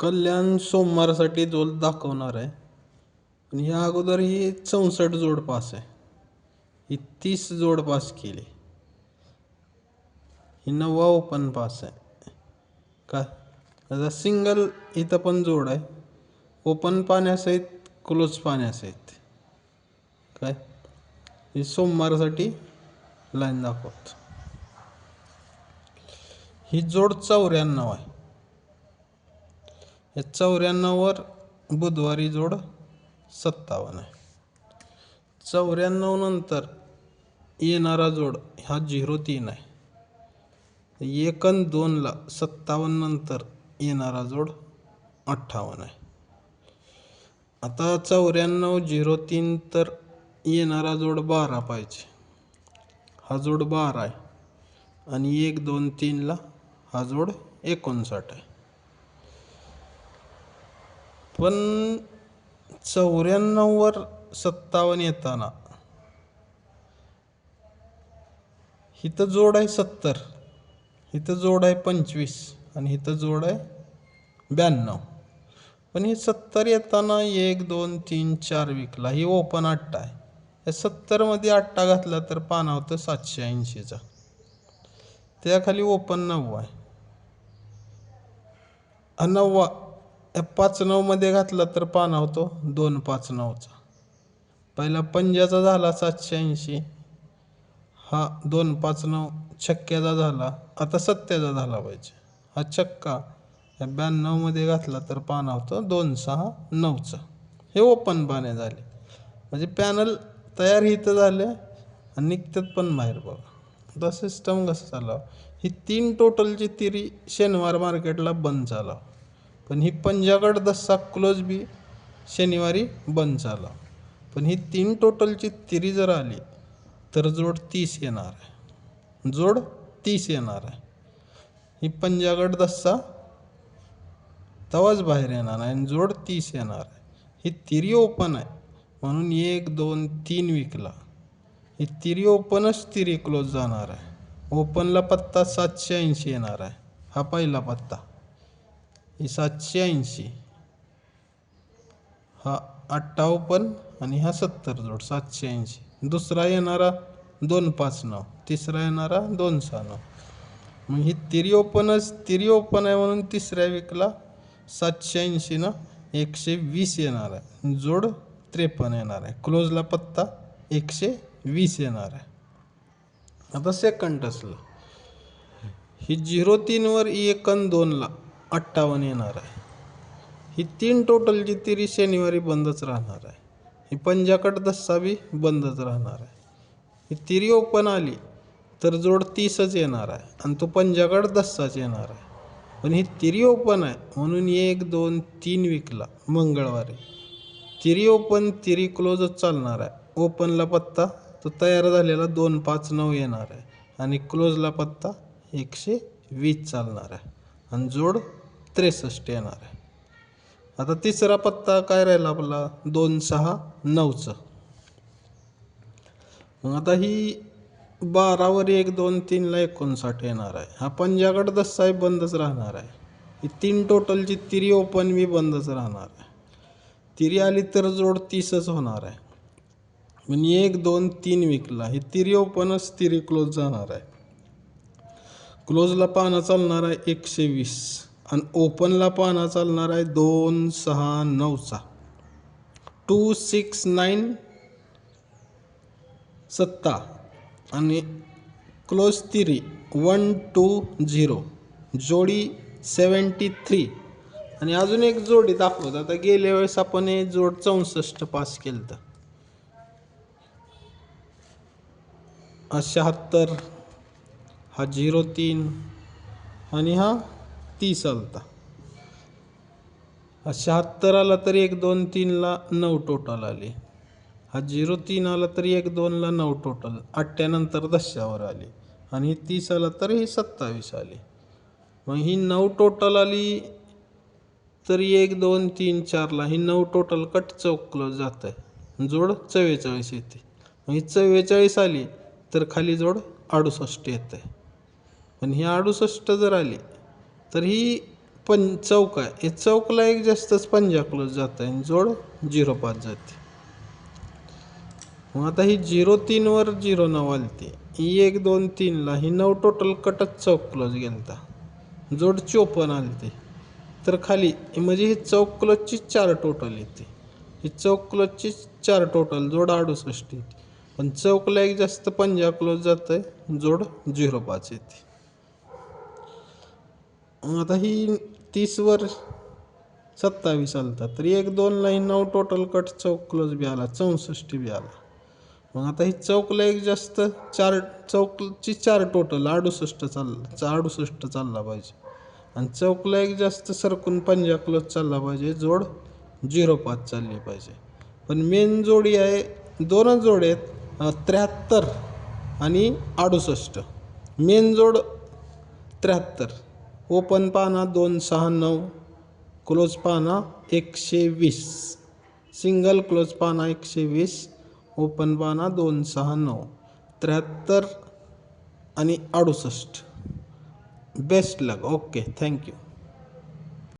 कल्याण सोमवारसाठी जोड दाखवणार आहे. आणि ह्या अगोदर ही चौसष्ट जोडपास आहे. ही तीस जोडपास केली. ही नववा ओपन पास आहे. का? आता सिंगल इथं पण जोड आहे. ओपन पाण्यासहित क्लोज पाण्यासहित. काय? ही सोमवारसाठी लाईन दाखवत. ही जोड चौऱ्याण्णव आहे. या चौऱ्याण्णववर बुधवारी जोड सत्तावन्न आहे. चौऱ्याण्णव नंतर येणारा जोड हा झिरो तीन आहे. एकन दोनला सत्तावन्न नंतर येणारा जोड अठ्ठावन्न आहे. आता चौऱ्याण्णव झिरो तीन तर येणारा जोड बारा पाहिजे. हा जोड बारा आहे. आणि एक दोन तीनला हा जोड एकोणसाठ आहे. पण चौऱ्याण्णववर सत्तावन्न येताना. इथं जोड आहे सत्तर इथं जोड आहे पंचवीस आणि इथं जोड आहे ब्याण्णव. पण हे सत्तर येताना एक दोन तीन चार विकला. ही ओपन आट्टा आहे. या सत्तरमध्ये आट्टा घातला तर पाना होतं सातशे ऐंशीचा त्याखाली ओपन नव्वा आहे. नव्वा नववा या पाच नऊमध्ये घातला तर पाना होतो. दोन पाच नऊचा. पहिला पंजाचा झाला सातशे ऐंशी. हा दोन पाच नऊ छक्क्याचा झाला. आता सत्याचा झाला पाहिजे. हा छक्का या ब्याण्णवमध्ये घातला तर पाना होतो दोन सहा नऊचा. हे ओपन पाने झाले. म्हणजे पॅनल तयार इथं झाले आणि निघतात पण बाहेर बघा. आता सिस्टम कसं चालावं ही तीन टोटलची तिरी शनिवार मार्केटला बंद चालावं पण ही पंजागड दस्सा क्लोज बी शनिवारी बंद झाला. पण ही तीन टोटलची तिरी जर आली तर जोड तीस येणार आहे. जोड तीस येणार आहे. ही पंजागड दस्सा तवाच बाहेर येणार आहे आणि जोड तीस येणार आहे. ही तिरी ओपन आहे म्हणून एक दोन तीन विकला. ही तिरी ओपनच तिरी क्लोज जाणार आहे. ओपनला पत्ता सातशे ऐंशी येणार आहे. हा पहिला पत्ता. सातशे ऐंशी. हा अठ्ठावन्न आणि हा सत्तर जोड सातशे ऐंशी. दुसरा येणारा दोन पाच नऊ. तिसरा येणारा दोन सहा नऊ. मग ही तिरिओपनच तिरिओपन आहे म्हणून तिसऱ्या विकला सातशे ऐंशीनं एकशे वीस येणार आहे. जोड त्रेपन्न येणार आहे. क्लोजला पत्ता एकशे वीस येणार आहे. आता सेकंड टसला ही झिरो तीनवर एकन दोनला अठ्ठावन्न येणार आहे. ही तीन टोटलची तिरी शनिवारी बंदच राहणार आहे. ही पंजाकट दस्सा बी बंदच राहणार आहे. ही तिरी ओपन आली तर जोड तीसच येणार आहे आणि तो पंजाकड दस्साच येणार आहे. पण ही तिरी ओपन आहे म्हणून एक दोन तीन विकला मंगळवारी. तिरी ओपन तिरी क्लोजच चालणार आहे. ओपनला पत्ता तो तयार झालेला दोन पाच नऊ येणार आहे. आणि क्लोजला पत्ता एकशे वीस चालणार आहे. आणि जोड त्रेसष्ट येणार आहे. आता तिसरा पत्ता काय राहिला आपला? दोन सहा नऊचं. मग आता ही बारावर एक दोन तीनला एकोणसाठ येणार आहे. हा पंजागड दस्साही बंदच राहणार आहे. ही तीन टोटलची तिरी ओपन बी बंदच राहणार आहे. तिरी आली तर जोड तीसच होणार आहे. म्हणजे एक दोन तीन विकला. ही तिरी ओपनच तिरी क्लोज जाणार आहे. क्लोजला पानं चालणार आहे एकशे वीस. आणि ओपनला पाना चालणार आहे दोन सहा नऊचा टू सिक्स नाईन सत्ता. आणि क्लोज तिरी वन टू झिरो. जोडी सेवन्टी थ्री. आणि अजून एक जोडी दाखवत. आता गेल्या वेळेस आपण हे जोड चौसष्ट पास केलं तर शहात्तर हा झिरो तीन. आणि हा तीस आलता. हा शहात्तर आला तरी एक दोन तीनला नऊ टोटल आले. हा झिरो तीन आला तरी एक दोनला नऊ टोटल आठ्यानंतर दशावर आली. आणि ही तीस आला तर ही सत्तावीस आली. मग ही नऊ टोटल आली तरी एक दोन तीन चारला ही नऊ टोटल कट चौकलं जात आहे जोड चव्वेचाळीस येते. मग ही चव्वेचाळीस आली तर खाली जोड अडुसष्ट येत आहे पण ही अडुसष्ट जर आली तर ही पण चौक आहे. हे चौकला एक जास्तच पंजा क्लोज जात आहे आणि जोड झिरो पाच जाते. मग आता ही झिरो तीनवर झिरो नऊ आलती. ही एक दोन तीनला ही नऊ टोटल कटच चौक क्लोज गेलता. जोड चोपन आलते. तर खाली म्हणजे ही चौक क्लोजची चार टोटल येते. ही चौक क्लोजची चार टोटल जोड अडुसष्ट येते. पण चौकला एक जास्त पंजा क्लोज जात आहे जोड झिरो पाच येते. आता ही तीसवर सत्तावीस आलता तरी एक दोन लाईन नऊ टोटल कट चौकलच क्लोज बी आला चौसष्ट बी आला. मग आता ही चौकला एक जास्त चार चौकची चार टोटल अडुसष्ट चालला अडुसष्ट चालला पाहिजे. आणि चौकला एक जास्त सरकून पंजा क्लोज चालला पाहिजे जोड झिरो पाच चालली पाहिजे. पण मेन जोडी आहे दोनच जोड आहेत त्र्याहत्तर आणि अडुसष्ट. मेन जोड त्र्याहत्तर. ओपन पाना दोन सहा नऊ क्लोज पाना एकशे वीस. सिंगल क्लोज पाना एकशे वीस ओपन पाना दोन सहा नऊ. त्र्याहत्तर आणि अडुसष्ट. Best luck. Okay thank you.